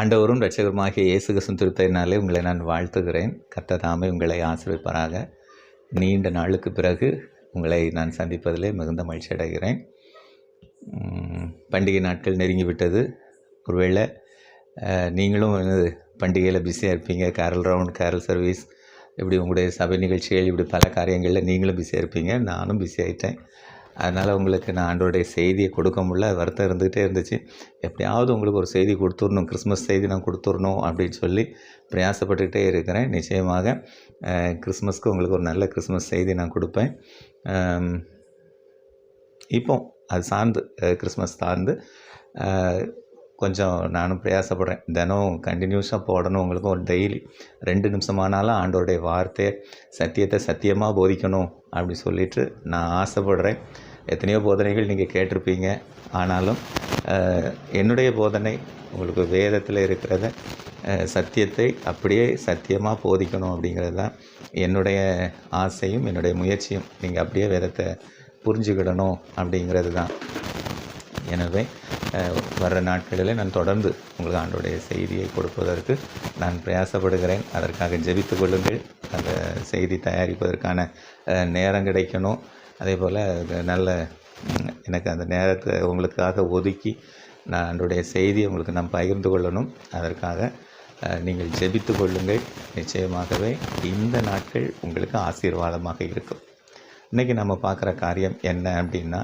ஆண்டவரும் ரட்சகருமாகிய இயேசு கிறிஸ்துவின் உங்களை நான் வாழ்த்துகிறேன். கத்ததாமை உங்களை ஆசீர்வதிப்பாராக. நீண்ட நாளுக்கு பிறகு உங்களை நான் சந்திப்பதிலே மிகுந்த மகிழ்ச்சி அடைகிறேன். பண்டிகை நாட்கள் நெருங்கி விட்டது. ஒருவேளை நீங்களும் பண்டிகையில் பிஸியாக இருப்பீங்க. கேரல் ரவுண்ட் கேரல் சர்வீஸ் இப்படி உங்களுடைய சபை நிகழ்ச்சிகள் இப்படி பல காரியங்களில் நீங்களும் பிஸியாக இருப்பீங்க. நானும் பிஸி ஆகிட்டேன் அதனால் உங்களுக்கு நான் ஆண்டோடைய செய்தியை கொடுக்க முடியல. வருத்தம் இருந்துகிட்டே இருந்துச்சு. எப்படியாவது உங்களுக்கு ஒரு செய்தி கொடுத்துடணும். கிறிஸ்மஸ் செய்தி நான் கொடுத்துடணும் அப்படின்னு சொல்லி பிரயாசப்பட்டுக்கிட்டே இருக்கிறேன். நிச்சயமாக கிறிஸ்மஸ்க்கு உங்களுக்கு ஒரு நல்ல கிறிஸ்மஸ் செய்தி நான் கொடுப்பேன். இப்போ அது சார்ந்து கிறிஸ்மஸ் சார்ந்து கொஞ்சம் நானும் பிரயாசப்படுறேன். தினம் கண்டினியூஸாக போடணும். உங்களுக்கு ஒரு டெய்லி ரெண்டு நிமிஷமானாலும் ஆண்டோடைய வார்த்தையை சத்தியத்தை சத்தியமாக போதிக்கணும் அப்படி சொல்லிட்டு நான் ஆசைப்படுறேன். எத்தனையோ போதனைகள் நீங்கள் கேட்டிருப்பீங்க. ஆனாலும் என்னுடைய போதனை உங்களுக்கு வேதத்தில் இருக்கிறத சத்தியத்தை அப்படியே சத்தியமாக போதிக்கணும் அப்படிங்கிறது தான் என்னுடைய ஆசையும் என்னுடைய முயற்சியும். நீங்கள் அப்படியே வேதத்தை புரிஞ்சுக்கிடணும் அப்படிங்கிறது தான். எனவே வர்ற நாட்களில் நான் தொடர்ந்து உங்களுக்கு ஆண்டோடைய செய்தியை கொடுப்பதற்கு நான் பிரயாசப்படுகிறேன். அதற்காக ஜெபித்து கொள்ளுங்கள். அந்த செய்தி தயாரிப்பதற்கான நேரம் கிடைக்கணும். அதே போல் நல்ல எனக்கு அந்த நேரத்தை உங்களுக்காக ஒதுக்கி நான் அன்றைய செய்தியை உங்களுக்கு நான் பகிர்ந்து கொள்ளணும். அதற்காக நீங்கள் ஜெபித்து கொள்ளுங்கள். நிச்சயமாகவே இந்த நாட்கள் உங்களுக்கு ஆசீர்வாதமாக இருக்கும். இன்றைக்கி நம்ம பார்க்குற காரியம் என்ன அப்படின்னா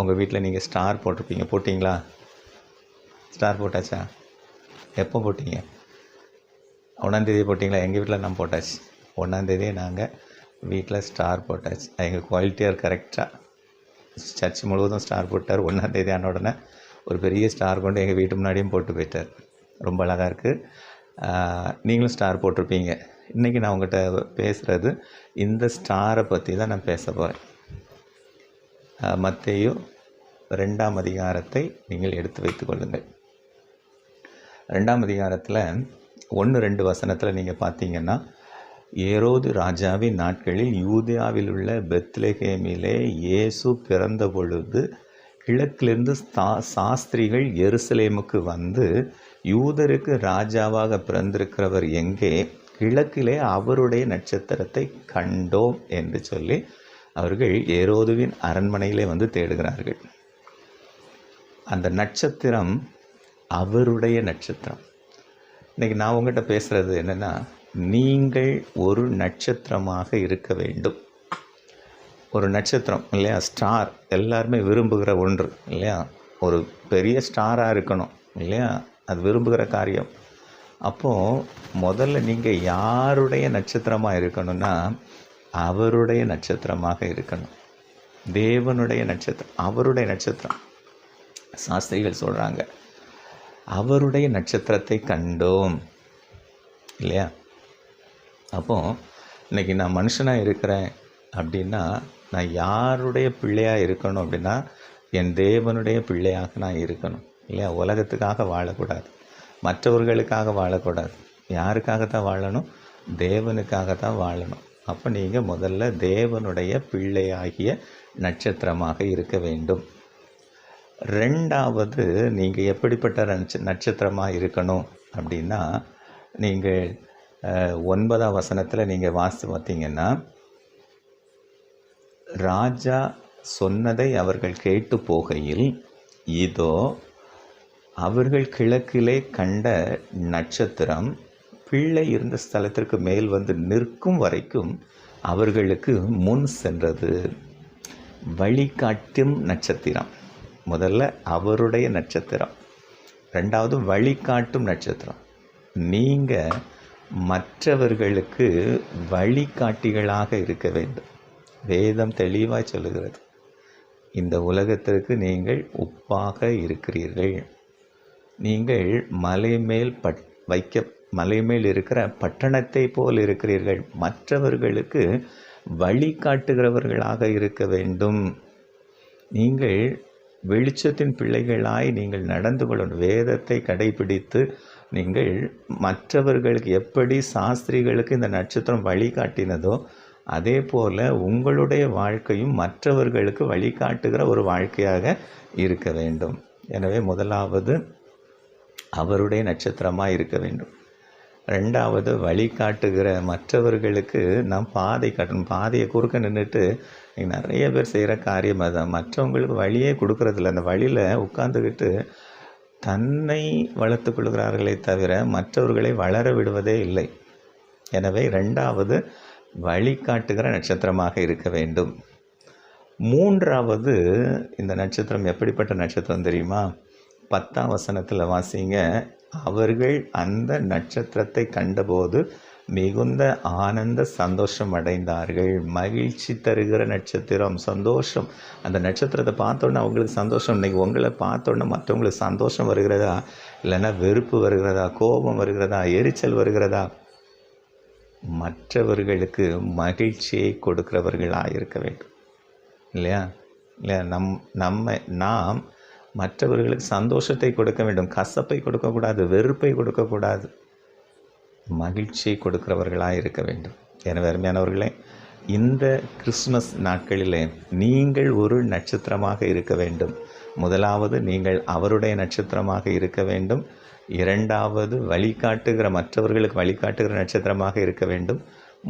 உங்கள் வீட்டில் நீங்கள் ஸ்டார் போட்டிருப்பீங்க. போட்டிங்களா? ஸ்டார் போட்டாச்சா? எப்போ போட்டீங்க? ஒன்றாந்தேதி போட்டிங்களா? எங்கள் வீட்டில் நான் போட்டாச்சு. ஒன்றாந்தேதியே நாங்கள் வீட்டில் ஸ்டார் போட்டாச்சு. எங்கள் குவாலிட்டியார் கரெக்டாக சர்ச் முழுவதும் ஸ்டார் போட்டார். ஒன்றாந்தேதி ஆன உடனே ஒரு பெரிய ஸ்டார் கொண்டு எங்கள் வீட்டு முன்னாடியும் போட்டு போயிட்டார். ரொம்ப அழகாக இருக்குது நீங்களும் ஸ்டார் போட்டிருப்பீங்க. இன்றைக்கி நான் உங்கள்கிட்ட பேசுகிறது இந்த ஸ்டாரை பற்றி தான் நான் பேச போகிறேன் மத்தையும் ரெண்டாம் அதிகாரத்தை நீங்கள் எடுத்து வைத்துக் கொள்ளுங்கள். ரெண்டாம் அதிகாரத்தில் ஒன்று ரெண்டு வசனத்தில் நீங்கள் பார்த்தீங்கன்னா ஏரோது ராஜாவின் நாட்களில் யூதியாவில் உள்ள பெத்லஹேமிலே இயேசு பிறந்த பொழுது கிழக்கிலிருந்து சா சாஸ்திரிகள் எருசலேமுக்கு வந்து யூதருக்கு ராஜாவாக பிறந்திருக்கிறவர் எங்கே? கிழக்கிலே அவருடைய நட்சத்திரத்தை கண்டோம் என்று சொல்லி அவர்கள் ஏரோதுவின் அரண்மனையிலே வந்து தேடுகிறார்கள். அந்த நட்சத்திரம் அவருடைய நட்சத்திரம். இன்றைக்கி நான் உங்கள்கிட்ட பேசுகிறது என்னென்னா நீங்கள் ஒரு நட்சத்திரமாக இருக்க வேண்டும். ஒரு நட்சத்திரம் இல்லையா? ஸ்டார். எல்லாருமே விரும்புகிற ஒன்று இல்லையா? ஒரு பெரிய ஸ்டாராக இருக்கணும் இல்லையா? அது விரும்புகிற காரியம். அப்போது முதல்ல நீங்கள் யாருடைய நட்சத்திரமாக இருக்கணும்னா அவருடைய நட்சத்திரமாக இருக்கணும். தேவனுடைய நட்சத்திரம் அவருடைய நட்சத்திரம். சாஸ்திரிகள் சொல்கிறாங்க அவருடைய நட்சத்திரத்தை கண்டோம். இல்லையா? அப்போது இன்னைக்கு நான் மனுஷனாக இருக்கிறேன் அப்படின்னா நான் யாருடைய பிள்ளையாக இருக்கணும் அப்படின்னா என் தேவனுடைய பிள்ளையாக நான் இருக்கணும். இல்லையா? உலகத்துக்காக வாழக்கூடாது. மற்றவர்களுக்காக வாழக்கூடாது. யாருக்காக தான் வாழணும்? தேவனுக்காக தான் வாழணும். அப்போ நீங்கள் முதல்ல தேவனுடைய பிள்ளையாகிய நட்சத்திரமாக இருக்க வேண்டும். ரெண்டாவது நீங்கள் எப்படிப்பட்ட நட்ச நட்சத்திரமாக இருக்கணும் அப்படின்னா நீங்கள் ஒன்பதாம் வசனத்தில் நீங்கள் வாசித்து பார்த்தீங்கன்னா ராஜா சொன்னதை அவர்கள் கேட்டு போகையில் இதோ அவர்கள் கிழக்கிலே கண்ட நட்சத்திரம் பிள்ளை இருந்த ஸ்தலத்திற்கு மேல் வந்து நிற்கும் வரைக்கும் அவர்களுக்கு முன் சென்றது. வழிகாட்டும் நட்சத்திரம். முதல்ல அவருடைய நட்சத்திரம். ரெண்டாவது வழிகாட்டும் நட்சத்திரம். நீங்கள் மற்றவர்களுக்கு வழிகாட்டிகளாக இருக்க வேண்டும். வேதம் தெளிவாக சொல்லுகிறது. இந்த உலகத்திற்கு நீங்கள் உப்பாக இருக்கிறீர்கள். நீங்கள் மலை மேல் பட் வைக்க மலை மேல் இருக்கிற பட்டணத்தை போல் இருக்கிறீர்கள். மற்றவர்களுக்கு வழிகாட்டுகிறவர்களாக இருக்க வேண்டும். நீங்கள் வெளிச்சத்தின் பிள்ளைகளாய் நீங்கள் நடந்து கொள்ளணும். வேதத்தை கடைபிடித்து நீங்கள் மற்றவர்களுக்கு எப்படி சாஸ்திரிகளுக்கு இந்த நட்சத்திரம் வழிகாட்டினதோ அதே போல் உங்களுடைய வாழ்க்கையும் மற்றவர்களுக்கு வழிகாட்டுகிற ஒரு வாழ்க்கையாக இருக்க வேண்டும். எனவே முதலாவது அவருடைய நட்சத்திரமாக இருக்க வேண்டும். ரெண்டாவது வழிகாட்டுகிற மற்றவர்களுக்கு நாம் பாதை காட்டணும். பாதையை குறுக்க நின்றுட்டு நிறைய பேர் செய்கிற காரியம் அதுதான் மற்றவங்களுக்கு வழியே கொடுக்கறதில்ல. அந்த வழியில் உட்காந்துக்கிட்டு தன்னை வளர்த்து கொள்கிறார்களே தவிர மற்றவர்களை வளர விடுவதே இல்லை. எனவே ரெண்டாவது வழிகாட்டுகிற நட்சத்திரமாக இருக்க வேண்டும். மூன்றாவது இந்த நட்சத்திரம் எப்படிப்பட்ட நட்சத்திரம் தெரியுமா? பத்தாம் வசனத்தில் வாசிங்க. அவர்கள் அந்த நட்சத்திரத்தை கண்டபோது மிகுந்த ஆனந்த சந்தோஷம் அடைந்தார்கள். மகிழ்ச்சி தருகிற நட்சத்திரம் சந்தோஷம். அந்த நட்சத்திரத்தை பார்த்தோன்னே அவங்களுக்கு சந்தோஷம். இன்றைக்கி உங்களை பார்த்தோன்னே மற்றவங்களுக்கு சந்தோஷம் வருகிறதா? இல்லைன்னா வெறுப்பு வருகிறதா? கோபம் வருகிறதா? எரிச்சல் வருகிறதா? மற்றவர்களுக்கு மகிழ்ச்சியை கொடுக்கிறவர்களாக இருக்க வேண்டும். இல்லையா? இல்லையா? நம் நம்ம நாம் மற்றவர்களுக்கு சந்தோஷத்தை கொடுக்க வேண்டும். கசப்பை கொடுக்கக்கூடாது வெறுப்பை கொடுக்கக்கூடாது. மகிழ்ச்சியை கொடுக்கிறவர்களாக இருக்க வேண்டும். எனவே அருமையானவர்களே இந்த கிறிஸ்மஸ் நாட்களிலே நீங்கள் ஒரு நட்சத்திரமாக இருக்க வேண்டும். முதலாவது நீங்கள் அவருடைய நட்சத்திரமாக இருக்க வேண்டும். இரண்டாவது வழிகாட்டுகிற மற்றவர்களுக்கு வழிகாட்டுகிற நட்சத்திரமாக இருக்க வேண்டும்.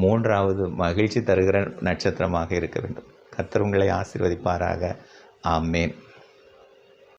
மூன்றாவது மகிழ்ச்சி தருகிற நட்சத்திரமாக இருக்க வேண்டும். கர்த்தர் உங்களை ஆசீர்வதிப்பாராக. ஆமேன்.